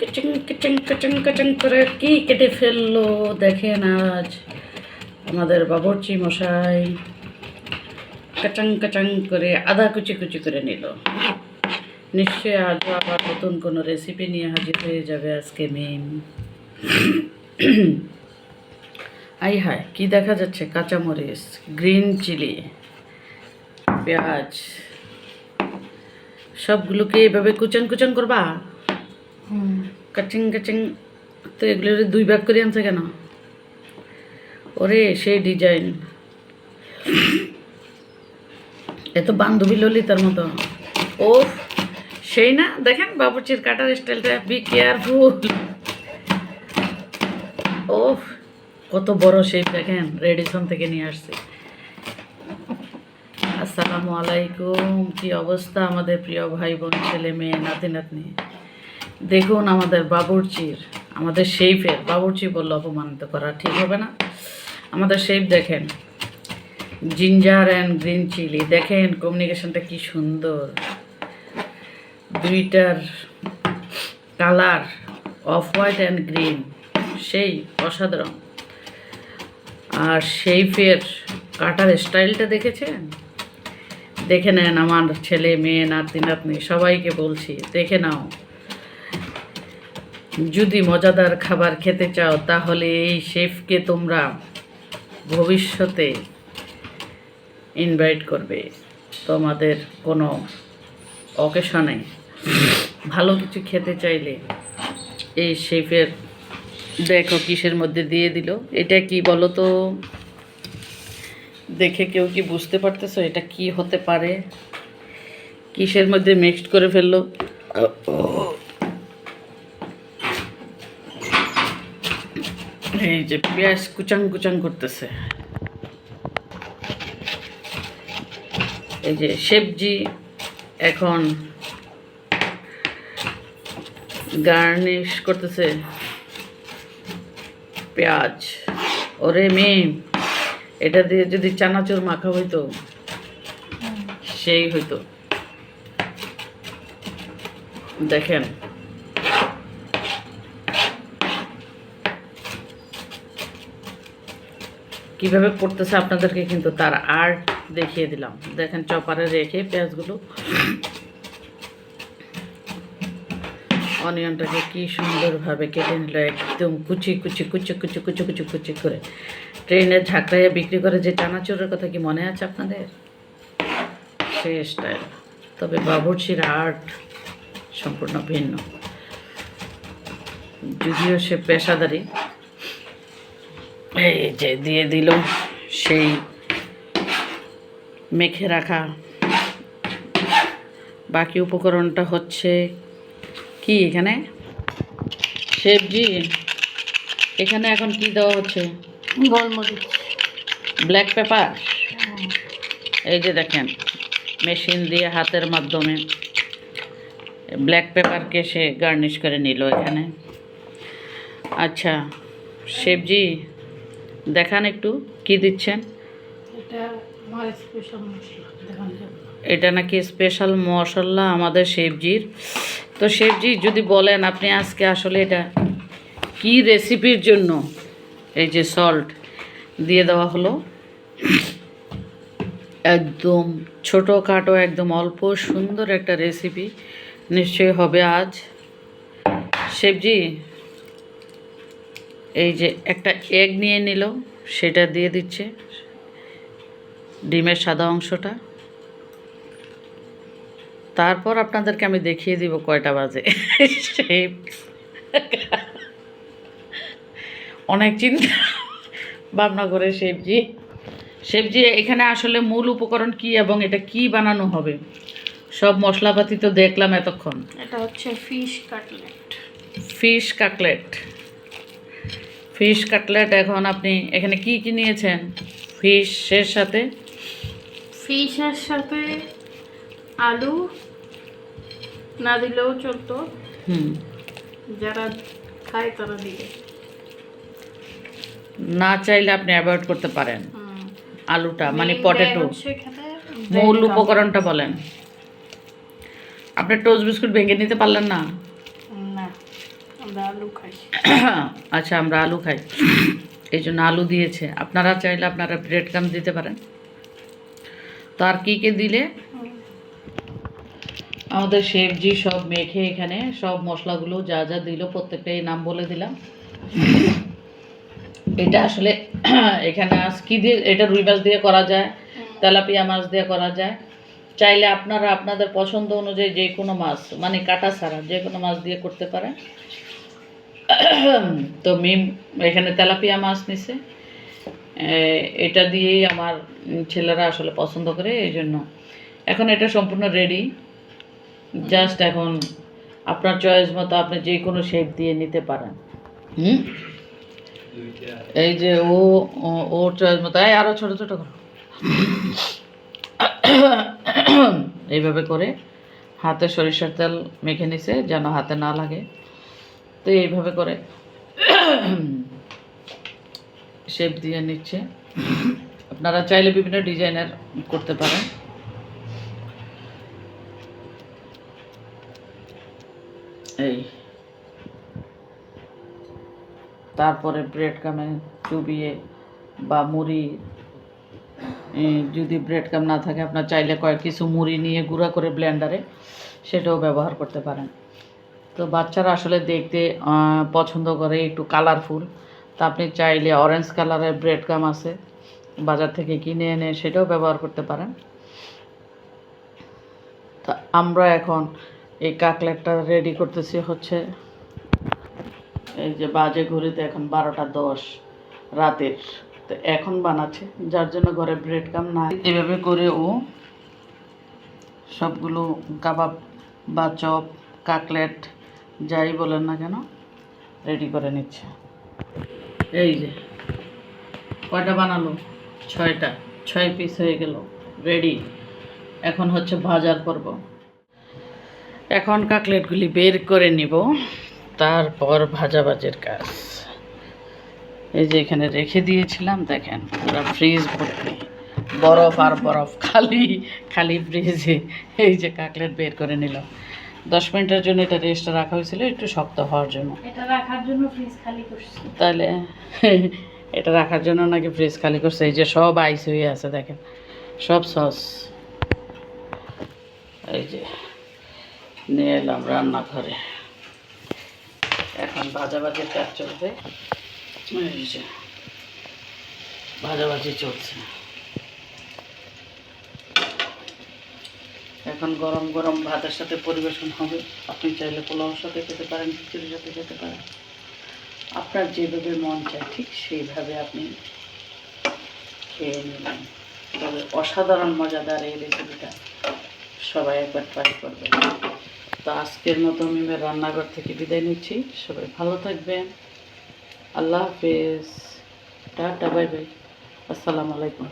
কিচিং কিচিং কিচিং কিচিং করে কি কেটে ফেলল দেখেন আজ আমাদের বাবরচি মশাই। কাচাং কাচাং করে আদা কুচি কুচি করে নিল। নিশ্চয়ই আজ আবার নতুন কোনো রেসিপি নিয়ে হাজির হয়ে যাবে আজকে মেম। আই হায়, কি দেখা যাচ্ছে? কাঁচামরিচ গ্রিন চিলি পেঁয়াজ। সবগুলোকে এভাবে কুচান কুচান করবা? কাচিং কাচিং তো এগুলো দুই ভাগ করে আনছে কেন? ওরে সেই ডিজাইন। এ তো বান্ধবী ললিতার মতো। ও সেই না? দেখেন বাবুচির কাটার স্টাইলটা বি কেয়ারফুল ও কত বড় শেপ দেখেন, রেডিসন থেকে নিয়ে আসছে। আসসালামু আলাইকুম, কি অবস্থা আমাদের প্রিয় ভাই বোন, ছেলে, মেয়ে, নাতি, নাতনি? দেখুন আমাদের বাবুর্চির, আমাদের শেফের বাবুর্চি বলল অপমানিত করা ঠিক হবে না। আমাদের শেফ দেখেন, জিঞ্জার অ্যান্ড গ্রিন চিলি, দেখেন কমিউনিকেশনটা কি সুন্দর। দুইটার colour of white and green, সেই অসাধারণ। আর শেফের কাটার স্টাইলটা দেখেছেন? দেখে নেন আমার ছেলে, মেয়ে, নাতি, নাতনি, সবাইকে বলছি, দেখে নাও। যদি মজাদার খাবার খেতে চাও, তাহলে এই শেফকে তোমরা ভবিষ্যতে ইনভাইট করবে। তোমাদের কোনো অকেশনে ভালো কিছু খেতে চাইলে এই শেফের দেখো কিসের মধ্যে দিয়ে দিল। এটা কি বলো তো? দেখে কেউ কি বুঝতে পারতেছো এটা কি হতে পারে? কিসের মধ্যে মিক্সড করে ফেলল? এই যে পেঁয়াজ কুচাং কুচাং করতেছে। এই যে সবজি এখন গার্নিশ করতেছে। পেঁয়াজ। ওরে মেয়ে এটা দিয়ে যদি চানাচুর মাখা হইতো সেই হইতো। দেখেন কীভাবে করতেছে আপনাদেরকে কিন্তু তার আর্ট দেখিয়ে দিলাম। দেখেন চপারে রেখে পেঁয়াজগুলো অনিয়নটাকে কি সুন্দরভাবে কেটে নিল, একদম কুচি কুচি কুচি কুচি কুচি কুচি কুচি করে। ট্রেনের ঝাঁকড়াইয়া বিক্রি করে যে চানাচুরের কথা কি মনে আছে আপনাদের? স্টাইল তবে বাবুর্চির আর্ট সম্পূর্ণ ভিন্ন। যদিও সে পেশাদারি এই যে দিয়ে দিল সেই মেখে রাখা। বাকি উপকরণটা হচ্ছে কি এখানে? সবজি এখানে এখন কি দেওয়া হচ্ছে? গোলমরিচ। Black pepper? এই যে দেখেন মেশিন দিয়ে হাতের মাধ্যমে ব্ল্যাক পেপারকে সে গার্নিশ করে নিল এখানে। আচ্ছা সবজি দেখান একটু কি দিচ্ছেন? এটা নাকি স্পেশাল মশলা আমাদের সবজির তো সবজি যদি বলেন আপনি আজকে আসলে এটা কি রেসিপির জন্য? এই যে সল্ট দিয়ে দেওয়া হলো। একদম ছোটো ছোটোখাটো একদম অল্প সুন্দর একটা রেসিপি নিশ্চয়ই হবে আজ। সবজি এই যে একটা এগ নিয়ে নিল সেটা দিয়ে দিচ্ছে। ডিমের সাদা অংশটা। তারপর আপনাদেরকে আমি দেখিয়ে দিব কয়টা বাজে। সেই অনেক চিন্তা। ভাবনা করে সবজি সবজি এখানে আসলে মূল উপকরণ কি এবং এটা কি বানানো হবে? সব মশলাপাতি তো দেখলাম এতক্ষণ। এটা হচ্ছে fish cutlet fish cutlet fish cutlet এখন আপনি এখানে কি কি নিয়েছেন? ফিশের সাথে? ফিশের সাথে আলু না দিলেও চলতো। হুম। যারা খায় তারা দিবে। না চাইলে আপনি অ্যাভয়েড করতে পারেন। আলুটা মানে পটেটো। মূল উপকরণটা বলেন। আপনি টোস্ট বিস্কুট ভেঙে নিতে পারলেন না? আমরা আলু খাই। আচ্ছা আমরা আলু খাই। এই জন্য আলু দিয়েছে। আপনারা চাইলে আপনারা ব্রেড কাম দিতে পারেন। তো আর কী কে দিলে? আমাদের শেফজি সব মেখে এখানে সব মশলাগুলো যা যা দিল প্রত্যেকটাই নাম বলে দিলাম। এটা আসলে এখানে আজ কী দিয়ে এটা রুই মাছ দিয়ে করা যায় তেলাপিয়া মাছ দিয়ে করা যায়। চাইলে আপনারা আপনাদের পছন্দ অনুযায়ী যে কোনো মাছ মানে কাটা ছাড়া যে কোনো মাছ দিয়ে করতে পারেন। তো মিম এখানে তেলাপিয়া মাছ নিছে। এটা দিয়েই আমার ছেলেরা আসলে পছন্দ করে, এই জন্য। এখন এটা সম্পূর্ণ রেডি জাস্ট এখন আপনার চয়েস মতো আপনি যে কোনো শেপ দিয়ে নিতে পারেন। হুম? এই যে ও ওর চয়েস মতো। আরও ছোটো ছোটো করো। এইভাবে করে হাতে সরিষার তেল মেখে নিছে, যেন হাতে না লাগে। তো এইভাবে করে শেপ দিয়ে নিচ্ছে। আপনারা চাইলে বিভিন্ন ডিজাইনের করতে পারেন। এই। তারপরে ব্রেড কামে চুবিয়ে বা মুড়ি যদি ব্রেড কাম না থাকে, আপনার চাইলে কয়েক কিছু মুড়ি নিয়ে গুঁড়া করে ব্লেন্ডারে সেটাও ব্যবহার করতে পারেন। তো বাচ্চারা আসলে দেখতে পছন্দ করে একটু কালারফুল তা আপনি চাইলে অরেঞ্জ কালারের ব্রেড কাম আছে, বাজার থেকে কিনে এনে সেটাও ব্যবহার করতে পারেন। তা আমরা এখন এই কাকলেটটা রেডি করতেছি হচ্ছে, এই যে বাজে ঘড়িতে এখন বারোটা দশ রাতের। তো এখন বানাচ্ছে, যার জন্য ঘরে ব্রেড কাম নাই। এভাবে করে ও সবগুলো কাবাব বা চপ, কাকলেট, যাই বলেন না কেন রেডি করে নিচ্ছে। এই যে, কয়টা বানালো? ছয়টা। ছয় পিস হয়ে গেল রেডি এখন হচ্ছে ভাজার পর্ব। এখন কাকলেটগুলি বের করে নিব, তারপর ভাজাভাজির কাজ। এই যে এখানে রেখে দিয়েছিলাম দেখেন পুরো ফ্রিজ ভর্তি। বরফ আর বরফ খালি খালি ফ্রিজে এই যে কাকলেট বের করে নিলাম দশ মিনিটের জন্য এটা রেস্টে রাখা হয়েছিল একটু শক্ত হওয়ার জন্য। এটা রাখার জন্য ফ্রিজ খালি করছি। তাহলে এটা রাখার জন্য নাকি ফ্রিজ খালি করছে? এই যে সব আইস হয়ে আছে দেখেন সব সস এই যে নিয়ে এলাম রান্নাঘরে। এখন ভাজাভাজির কাজ চলবে। ভাজাভাজি চলছে। এখন গরম গরম ভাতের সাথে পরিবেশন হবে। আপনি চাইলে পোলাওর সাথে খেতে পারেন, খিচুড়ির সাথে খেতে পারেন। আপনার যেভাবে মন চায় ঠিক সেইভাবে আপনি খেয়ে নেবেন। তবে অসাধারণ মজাদার এই রেসিপিটা সবাই একবার ট্রাই করবেন। তো আজকের মতো মিমের রান্নাঘর থেকে বিদায় নিচ্ছি। সবাই ভালো থাকবেন। আল্লাহ হাফেজ টাটা বাই বাই আসসালামু আলাইকুম